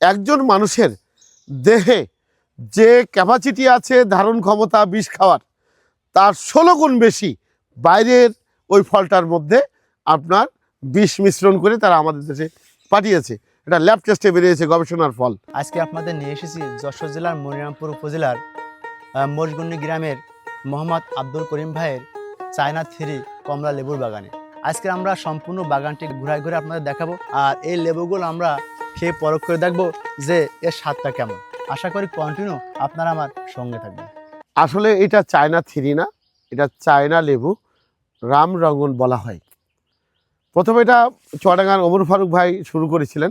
একজন মানুষের দেহে যে ক্যাপাসিটি আছে ধারণ ক্ষমতা বিষ খাওয়ার তার ষোলো গুণ বেশি বাইরের ওই ফলটার মধ্যে আপনার বিষ মিশ্রণ করে তারা আমাদের দেশে পাঠিয়েছে। এটা ল্যাব টেস্টে বেরিয়েছে গবেষণার ফল। আজকে আপনাদের নিয়ে এসেছি যশোর জেলার মনিরামপুর উপজেলার আহ, মোষগুন্ডি গ্রামের মোহাম্মদ আব্দুল করিম ভাইয়ের চায়না থ্রি কমলা লেবুর বাগানে। আজকে আমরা সম্পূর্ণ বাগানটি ঘুরায় ঘুরে আপনাদের দেখাবো। আর এই লেবুগুলো আমরা খেয়ে পরখ করে দেখব যে এর স্বাদটা কেমন। আশা করি কন্টিনিউ আপনারা আমার সঙ্গে থাকবেন। আসলে এটা চায়না থ্রি না, এটা চায়না লেবু, রাম রঙ্গন বলা হয়। প্রথমে এটা চুয়াডাঙ্গার ওমর ফারুক ভাই শুরু করেছিলেন।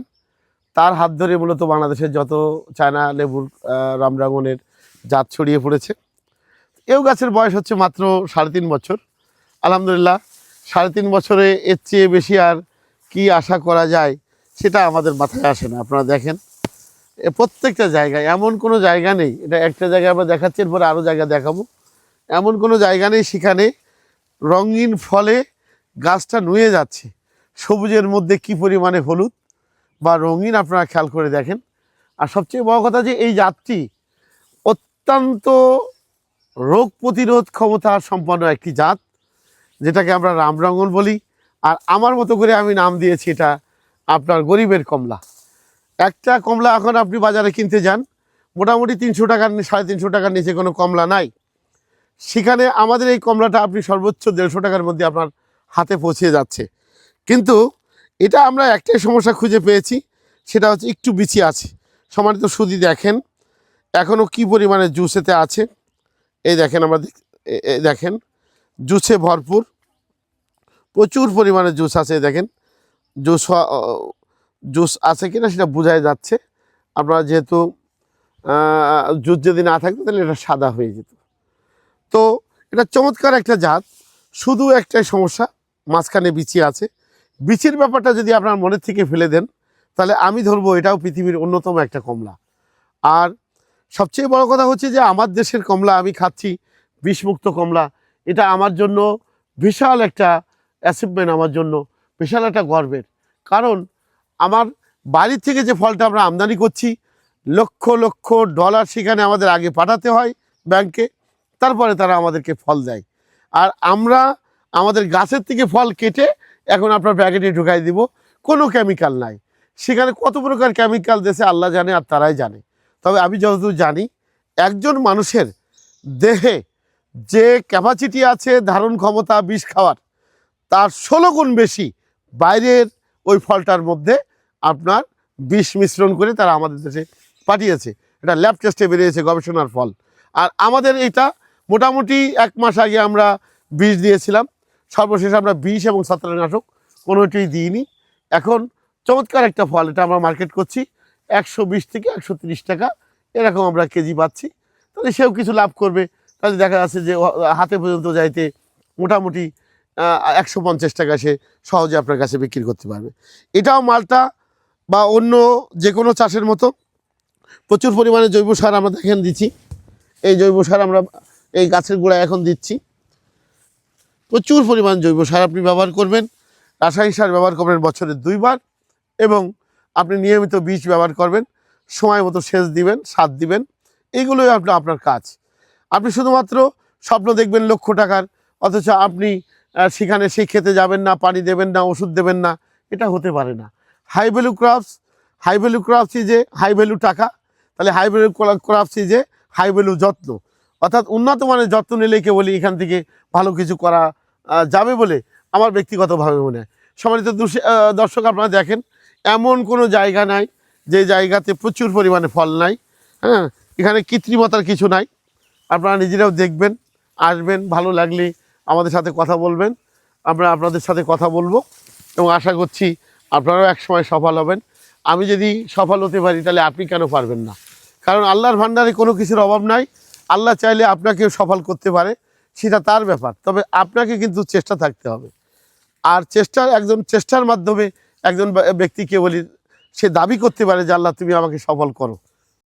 তার হাত ধরে মূলত বাংলাদেশের যত চায়না লেবুর রামরাঙ্গনের জাত ছড়িয়ে পড়েছে। এও গাছের বয়স হচ্ছে মাত্র সাড়ে তিন বছর। আলহামদুলিল্লাহ, সাড়ে তিন বছরে এর চেয়ে বেশি আর কি আশা করা যায় সেটা আমাদের মাথায় আসে না। আপনারা দেখেন প্রত্যেকটা জায়গায়, এমন কোনো জায়গা নেই, এটা একটা জায়গায় আমরা দেখাচ্ছি, এরপরে আরও জায়গা দেখাবো। এমন কোনো জায়গা নেই সেখানে রঙিন ফলে গাছটা নুয়ে যাচ্ছে। সবুজের মধ্যে কি পরিমাণে হলুদ বা রঙিন আপনারা খেয়াল করে দেখেন। আর সবচেয়ে বড় কথা যে এই জাতটি অত্যন্ত রোগ প্রতিরোধ ক্ষমতা সম্পন্ন একটি জাত, যেটাকে আমরা রামরঙ্গন বলি। আর আমার মতো করে আমি নাম দিয়েছি এটা আপনার গরিবের কমলা। একটা কমলা এখন আপনি বাজারে কিনতে যান, মোটামুটি তিনশো টাকার সাড়ে তিনশো টাকার নিচে কোনো কমলা নাই। সেখানে আমাদের এই কমলাটা আপনি সর্বোচ্চ দেড়শো টাকার মধ্যে আপনার হাতে পৌঁছে যাচ্ছে। কিন্তু এটা আমরা একটাই সমস্যা খুঁজে পেয়েছি, সেটা হচ্ছে একটু বিচি আছে। সমানিত সুদি দেখেন এখনও কি পরিমাণে জুসেতে আছে? এই দেখেন আমরা দেখেন, জুসে ভরপুর, প্রচুর পরিমাণে জুস আছে দেখেন। জুস জুস আছে কিনা সেটা বোঝাই যাচ্ছে। আপনারা যেহেতু জুস যদি না থাকতো তাহলে এটা সাদা হয়ে যেত। তো এটা চমৎকার একটা জাত, শুধু একটাই সমস্যা, মাঝখানে বিচি আছে। বিচির ব্যাপারটা যদি আপনার মনের থেকে ফেলে দেন, তাহলে আমি ধরবো এটাও পৃথিবীর অন্যতম একটা কমলা। আর সবচেয়ে বড় কথা হচ্ছে যে আমার দেশের কমলা, আমি খাচ্ছি বিষমুক্ত কমলা। এটা আমার জন্য বিশাল একটা অ্যাচিভমেন্ট আমার জন্য। বিশাল একটা গর্বের। কারণ আমার বাড়ির থেকে যে ফলটা আমরা আমদানি করছি, লক্ষ লক্ষ ডলার সেখানে আমাদের আগে পাঠাতে হয় ব্যাংকে, তারপরে তারা আমাদেরকে ফল দেয়। আর আমরা আমাদের গাছের থেকে ফল কেটে এখন আপনার প্যাকেটে ঢুকাই দিব, কোনো কেমিক্যাল নাই। সেখানে কত প্রকার কেমিক্যাল দেশে আল্লাহ জানে আর তারাই জানে। তবে আমি যতদূর জানি, একজন মানুষের দেহে যে ক্যাপাসিটি আছে, ধারণ ক্ষমতা, বিষ খাওয়ার, তার ষোলো গুণ বেশি বাইরের ওই ফলটার মধ্যে আপনার বিষ মিশ্রণ করে তারা আমাদের দেশে পাঠিয়েছে। এটা ল্যাব টেস্টে বেরিয়েছে গবেষণার ফল। আর আমাদের এটা মোটামুটি এক মাস আগে আমরা বিষ দিয়েছিলাম। সর্বশেষ আমরা বিষ এবং ছত্রাকনাশক কোনোটিই দিইনি। এখন চমৎকার একটা ফল, এটা আমরা মার্কেট করছি। একশো বিশ থেকে একশো টাকা এরকম আমরা কেজি পাচ্ছি। তাহলে সেও কিছু লাভ করবে। তাহলে দেখা যাচ্ছে যে হাতে পর্যন্ত যাইতে মোটামুটি একশো পঞ্চাশ টাকা সে সহজে আপনার কাছে বিক্রি করতে পারবে। এটাও মালটা বা অন্য যে কোনো চাষের মতো প্রচুর পরিমাণে জৈব সার আমরা দেখেন দিচ্ছি। এই জৈব সার আমরা এই গাছের গোড়ায় এখন দিচ্ছি। প্রচুর পরিমাণ জৈব সার আপনি ব্যবহার করবেন, রাসায়নিক সার ব্যবহার করবেন বছরে দুইবার এবং আপনি নিয়মিত বীজ ব্যবহার করবেন, সময় মতো সেচ দিবেন, সার দিবেন এইগুলোই আপনার আপনার কাজ। আপনি শুধুমাত্র স্বপ্ন দেখবেন লক্ষ টাকার, অথচ আপনি সেখানে সেই খেতে যাবেন না, পানি দেবেন না, ওষুধ দেবেন না, এটা হতে পারে না। High value crafts high value crafts যে হাই ভ্যালু টাকা, তাহলে হাই ভ্যালু ক্রাফটস যে হাই ভ্যালু যত্ন। অর্থাৎ উন্নত মানের যত্ন নিলে কেবলই এখান থেকে ভালো কিছু করা যাবে বলে আমার ব্যক্তিগতভাবে মনে হয়। সম্মানিত দর্শক আপনারা দেখেন, এমন কোনো জায়গা নাই যে জায়গাতে প্রচুর পরিমাণে ফল নাই হ্যাঁ? এখানে কৃত্রিমতার কিছু নাই। আপনারা নিজেরাও দেখবেন, আসবেন, ভালো লাগলে আমাদের সাথে কথা বলবেন, আমরা আপনাদের সাথে কথা বলব এবং আশা করছি আপনারাও একসময় সফল হবেন। আমি যদি সফল হতে পারি, তাহলে আপনি কেন পারবেন না? কারণ আল্লাহর ভাণ্ডারে কোনো কিছুর অভাব নাই। আল্লাহ চাইলে আপনাকেও সফল করতে পারে, সেটা তার ব্যাপার। তবে আপনাকে কিন্তু চেষ্টা থাকতে হবে। আর চেষ্টার একজন, চেষ্টার মাধ্যমে একজন ব্যা- ব্যক্তিকে বলি, সে দাবি করতে পারে যে, আল্লাহ, তুমি আমাকে সফল করো।